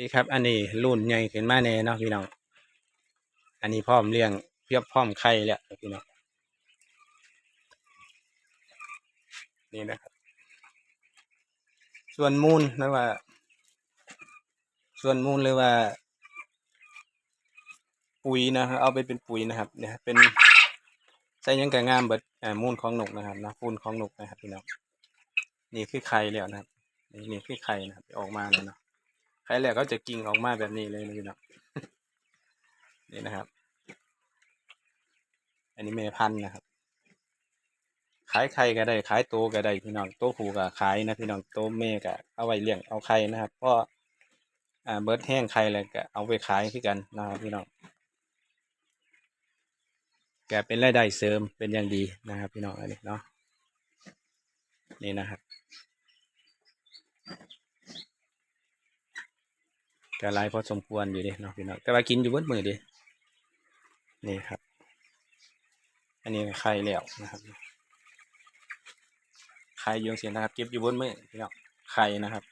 ดีครับ อันนี้รุ่นใหญ่ขึ้นมาแน่เนาะพี่น้อง อันนี้พร้อมเลี้ยงเพียบพร้อมไข่แล้วพี่น้อง นี่นะครับ ส่วนมูลหรือว่า ส่วนมูลหรือว่า ปุ๋ยนะครับเอาไปเป็นปุ๋ยนะครับ เนี่ย เป็นใส่ยังกะงามเบิดมูลของหนกนะครับนะฟูนของหนกนะครับพี่น้อง นี่คือไข่แล้วนะครับ นี่คือไข่นะครับ ออกมาแล้วเนาะ ไข่แหล้วก็จะกิ่งออกมาแบบนี้เลยนะพี่น้องนี่นะครับ อันนี้แม่พันนะครับ ขายไข่ก็ได้ ขายโตวก็ได้พี่น้องโตวผูก็ขายนะพี่น้องโตวแม่ก็เอาไว้เลี้ยงเอาไข่นะครับเพราะอ่าเบิร์ดแห้งไข่แล้วก็เอาไปขายคือกันนะครับพี่น้องแกเป็นรายได้เสริมเป็นอย่างดีนะครับ พี่น้องอันนี้เนาะนี่นะครับ ก็หลายพอสมควรอยู่ดิเนาะพี่น้องแต่ว่ากินอยู่เบนมือดินี่ครับ อันนี้ไข่แล้วนะครับไข่ยูจังเสียนะครับ เก็บอยู่บนมือพี่น้องไข่นะครับ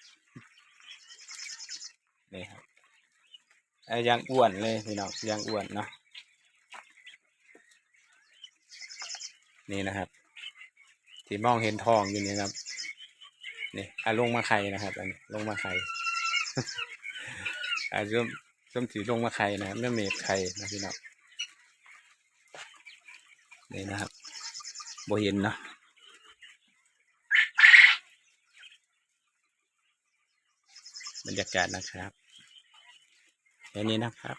นี่ครับไอยางอ้วนเลยพี่น้องยางอ้วนเนาะนี่นะครับ ที่มองเห็นทองอยู่นี่ครับนี่อะลงมาไข่นะครับ อันนี้ลงมาไข่ อะเริ่มเริ่มถือลงมาไข่นะครับไม่เมดไข่นะพี่น้องนี่นะครับโบเห็นเนาะบรรยากาศนะครับแค่นี้นะครับ